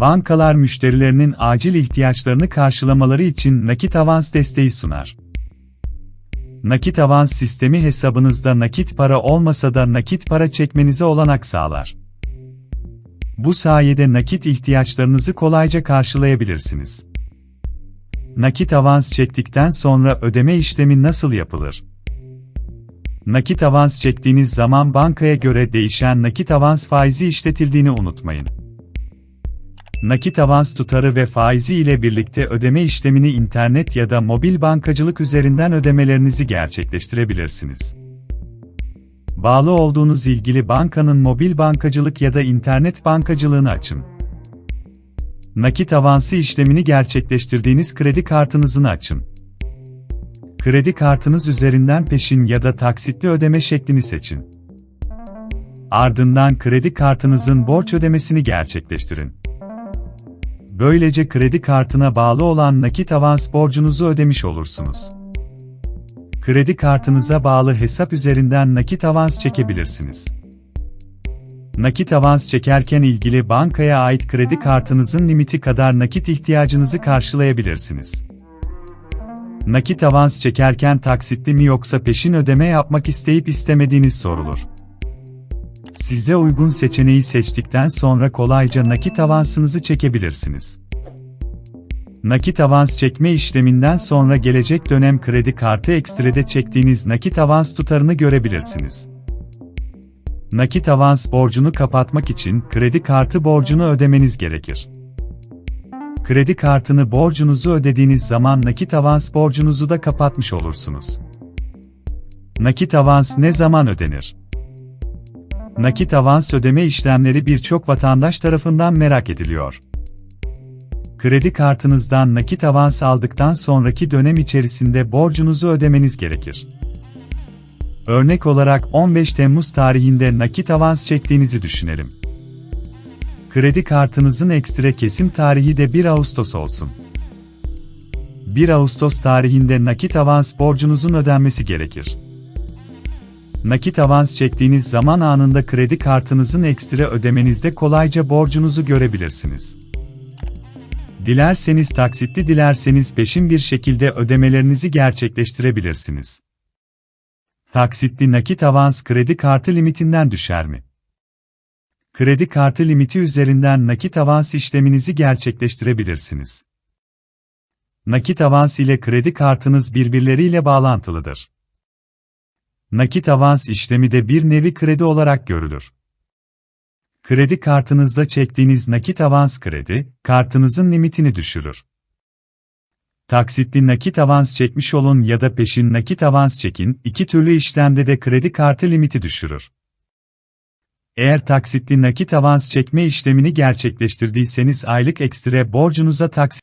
Bankalar müşterilerinin acil ihtiyaçlarını karşılamaları için nakit avans desteği sunar. Nakit avans sistemi hesabınızda nakit para olmasa da nakit para çekmenize olanak sağlar. Bu sayede nakit ihtiyaçlarınızı kolayca karşılayabilirsiniz. Nakit avans çektikten sonra ödeme işlemi nasıl yapılır? Nakit avans çektiğiniz zaman bankaya göre değişen nakit avans faizi işletildiğini unutmayın. Nakit avans tutarı ve faizi ile birlikte ödeme işlemini internet ya da mobil bankacılık üzerinden ödemelerinizi gerçekleştirebilirsiniz. Bağlı olduğunuz ilgili bankanın mobil bankacılık ya da internet bankacılığını açın. Nakit avansı işlemini gerçekleştirdiğiniz kredi kartınızını açın. Kredi kartınız üzerinden peşin ya da taksitli ödeme şeklini seçin. Ardından kredi kartınızın borç ödemesini gerçekleştirin. Böylece kredi kartına bağlı olan nakit avans borcunuzu ödemiş olursunuz. Kredi kartınıza bağlı hesap üzerinden nakit avans çekebilirsiniz. Nakit avans çekerken ilgili bankaya ait kredi kartınızın limiti kadar nakit ihtiyacınızı karşılayabilirsiniz. Nakit avans çekerken taksitli mi yoksa peşin ödeme yapmak isteyip istemediğiniz sorulur. Size uygun seçeneği seçtikten sonra kolayca nakit avansınızı çekebilirsiniz. Nakit avans çekme işleminden sonra gelecek dönem kredi kartı ekstrede çektiğiniz nakit avans tutarını görebilirsiniz. Nakit avans borcunu kapatmak için kredi kartı borcunu ödemeniz gerekir. Kredi kartını borcunuzu ödediğiniz zaman nakit avans borcunuzu da kapatmış olursunuz. Nakit avans ne zaman ödenir? Nakit avans ödeme işlemleri birçok vatandaş tarafından merak ediliyor. Kredi kartınızdan nakit avans aldıktan sonraki dönem içerisinde borcunuzu ödemeniz gerekir. Örnek olarak 15 Temmuz tarihinde nakit avans çektiğinizi düşünelim. Kredi kartınızın ekstra kesim tarihi de 1 Ağustos olsun. 1 Ağustos tarihinde nakit avans borcunuzun ödenmesi gerekir. Nakit avans çektiğiniz zaman anında kredi kartınızın ekstra ödemenizde kolayca borcunuzu görebilirsiniz. Dilerseniz taksitli dilerseniz peşin bir şekilde ödemelerinizi gerçekleştirebilirsiniz. Taksitli nakit avans kredi kartı limitinden düşer mi? Kredi kartı limiti üzerinden nakit avans işleminizi gerçekleştirebilirsiniz. Nakit avans ile kredi kartınız birbirleriyle bağlantılıdır. Nakit avans işlemi de bir nevi kredi olarak görülür. Kredi kartınızda çektiğiniz nakit avans kredi, kartınızın limitini düşürür. Taksitli nakit avans çekmiş olun ya da peşin nakit avans çekin, iki türlü işlemde de kredi kartı limiti düşürür. Eğer taksitli nakit avans çekme işlemini gerçekleştirdiyseniz aylık ekstra borcunuza taksit